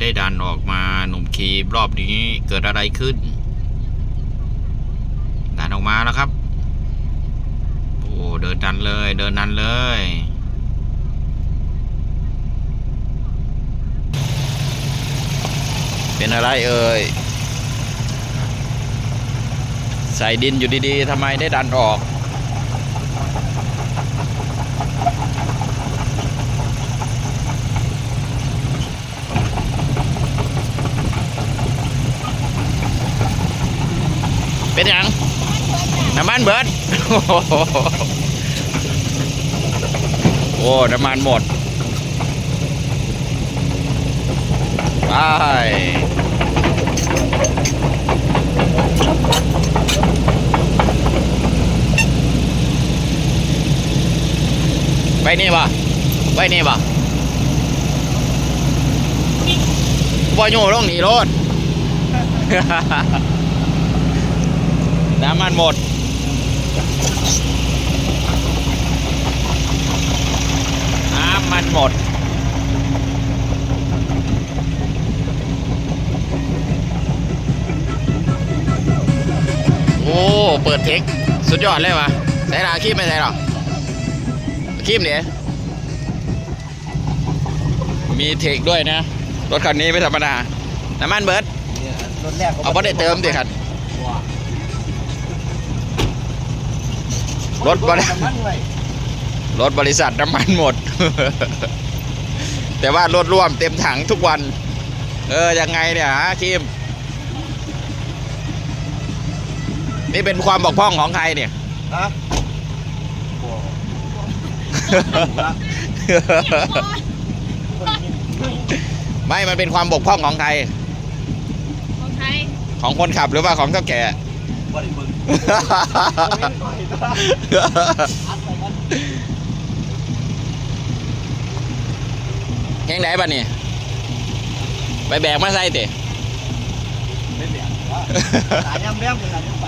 ได้ดันออกมาหนุ่มคีบรอบนี้เกิดอะไรขึ้น ดันออกมาแล้วครับ โอ้เดินดันเลย เดินดันเลยเป็นอะไรเอ่ย ใส่ดินอยู่ดีๆทำไมได้ดันออก เป็นยังน้ำมันเบิดโอ้โหโอ้น้ำมันหมดไปไปนี่ป่ะไปนี่ป่ะบ่โย่ลงหนีรถ น้ำมันหมด น้ำมันหมด โอ้ เปิดเทค สุดยอดเลยวะใส่หนาคีบไม่ใส่หรอคีบเนี่ยมีเทคด้วยนะ รถคันนี้ไม่ธรรมดา น้ำมันเบิร์ดเนี่ยรถแรกเอาพอได้เติมดิครับ รถบริน้ำมันไว้รถบริษัทน้ำมันหมด แต่ว่ารถร่วมเต็มถังทุกวัน เออ ยังไงเนี่ยฮะคิม นี่เป็นความบกพร่องของใครเนี่ยฮะบ่ไม่ มันเป็นความบกพร่องของใคร ของไทยของคนขับหรือว่าของเท่าแก่บ่ได้เบิ่ง อัดไปกันแข่งไหนบ้านี่ไปแบกมาใส่เตะไม่เบียดว่าสายยำแรมเป็นอะไรไป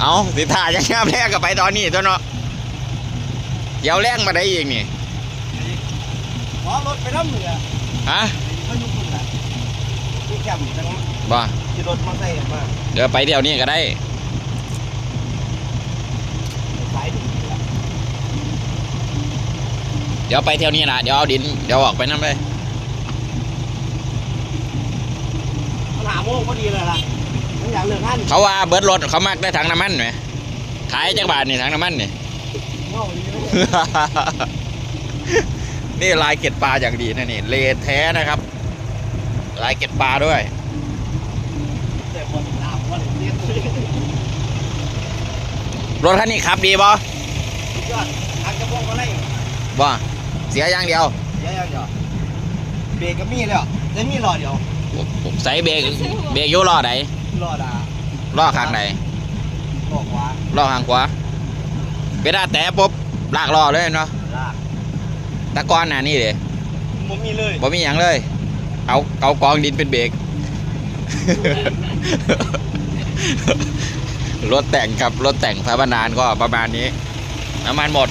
เอาสิถ่ายยังงามแรกกับไปตอนนี้ตัวเนาะเดี๋ยวแรงมาได้อีกนี่ขอรถไปน้ำเหนือฮะก็ยุ่งคุณแหละที่แคมป์จัง บ่ที่รถมาใส่กันมาเดี๋ยวไปเดี๋ยวนี้ก็ได้สายถึงนี่แหละเดี๋ยวไปเที่ยวนี้นะเดี๋ยวเอาดินเดี๋ยวออกไปนั่นเลยมันหาโมงพอดีเลยล่ะมันอยากเลิกงานเขาว่าเบิร์ดรถเขามักได้ถังน้ำมันไหมขายจักบาทนี่ถังน้ำมันนี่เมาดีเลยนี่ลายเกล็ดปลาอย่างดีนะนี่เลแท้นะครับ ลายเกล็ดปลาด้วย แต่คนตามว่าเลยเรียนเลยรถคันนี้ขับดีบ่สุดยอดทางกระโปรงก็ไล่บ่เสียอย่างเดียว เดี๋ยวเดี๋ยวเบรกก็มีแล้วจะมีรอเดียวใส่เบรกเบรกอยู่ล้อไหนรอดาล้อข้างไหนบอกว่าล้อข้างขวาเวลาแตะปุ๊บลากล้อเลยเนาะลากตะกอนน่ะนี่เด้มันมีเลยบ่มีหยังเลย เอาเอากองดินเป็นเบรก รถแต่งครับ รถแต่งพระบรรดานก็ประมาณนี้ น้ำมันหมด